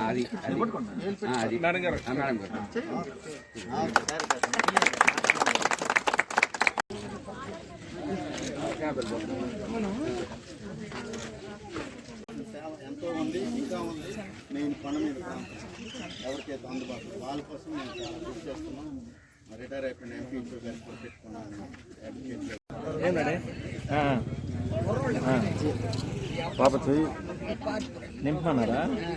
అది అది మేడం గారు మేడం గారు ఎంతో ఉంది ఇంకా ఉంది మేము పని మీద ప్రాంతం ఎవరికైతే అందుబాటులో వాళ్ళ కోసం మేము చాలా కృషి చేస్తున్నాం రిటైర్ అయిపోయిన ఎంపీ గారికి పెట్టుకున్నాను పాప చెయ్యి. నింపమన్నారా ఆగేది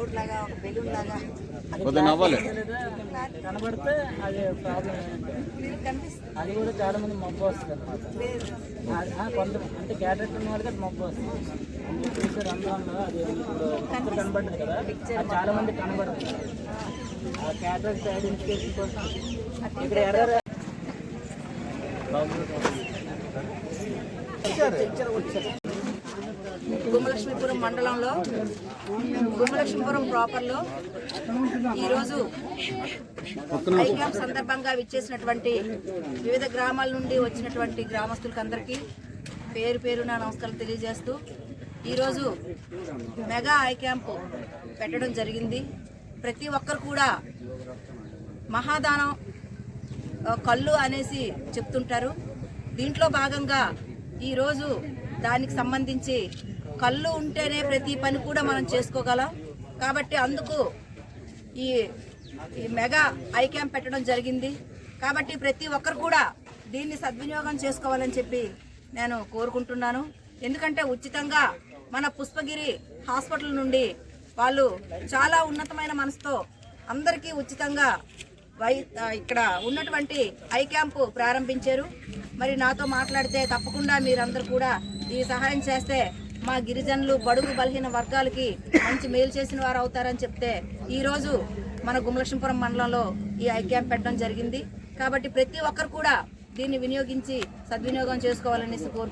రోడ్ లాగా ఒక బెలూన్ లాగా. కనబడితే అది ప్రాబ్లం కనిపిస్తుంది అది కూడా చాలా మంది మబ్బు వస్తుంది అనమాట కొంత అంటే క్యారెక్టర్ ఉన్న వాళ్ళకి అది మబ్బు వస్తుంది. మీరు చూసారు అందులో అది ఇప్పుడు పిక్చర్ కనబడుతుంది కదా చాలా మంది కనబడుతుంది ఆ క్యారెక్టర్ ఐడెంటిఫికేషన్ కోసం ఇక్కడ ఎర్ర గుమ్మలక్ష్మీపురం మండలంలో గుమ్మలక్ష్మీపురం ప్రాపర్లో ఈరోజు ఐక్యం సందర్భంగా విచ్చేసినటువంటి వివిధ గ్రామాల నుండి వచ్చినటువంటి గ్రామస్తులకి అందరికీ పేరు పేరు నా నమస్కారం తెలియజేస్తూ ఈరోజు మెగా ఐ క్యాంప్ పెట్టడం జరిగింది. ప్రతి ఒక్కరు కూడా మహాదానం కళ్ళు అనేసి చెప్తుంటారు. దీంట్లో భాగంగా ఈరోజు దానికి సంబంధించి కళ్ళు ఉంటేనే ప్రతి పని కూడా మనం చేసుకోగలం. కాబట్టి అందుకు ఈ ఈ మెగా ఐ క్యాంప్ పెట్టడం జరిగింది. కాబట్టి ప్రతి ఒక్కరు కూడా దీన్ని సద్వినియోగం చేసుకోవాలని చెప్పి నేను కోరుకుంటున్నాను. ఎందుకంటే ఉచితంగా మన పుష్పగిరి హాస్పిటల్ నుండి వాళ్ళు చాలా ఉన్నతమైన మనసుతో అందరికీ ఉచితంగా వై ఇక్కడ ఉన్నటువంటి ఐ క్యాంపు ప్రారంభించారు. మరి నాతో మాట్లాడితే తప్పకుండా మీరందరూ కూడా ఈ సహాయం చేస్తే మా గిరిజనులు బడుగు బలహీన వర్గాలకి మంచి మేలు చేసిన వారు అవుతారని చెప్తే ఈరోజు మన గుమలక్ష్మీపురం మండలంలో ఈ ఐ క్యాంప్ పెట్టడం జరిగింది. కాబట్టి ప్రతి ఒక్కరు కూడా దీన్ని వినియోగించి సద్వినియోగం చేసుకోవాలనేసి కోరుకుంటున్నాను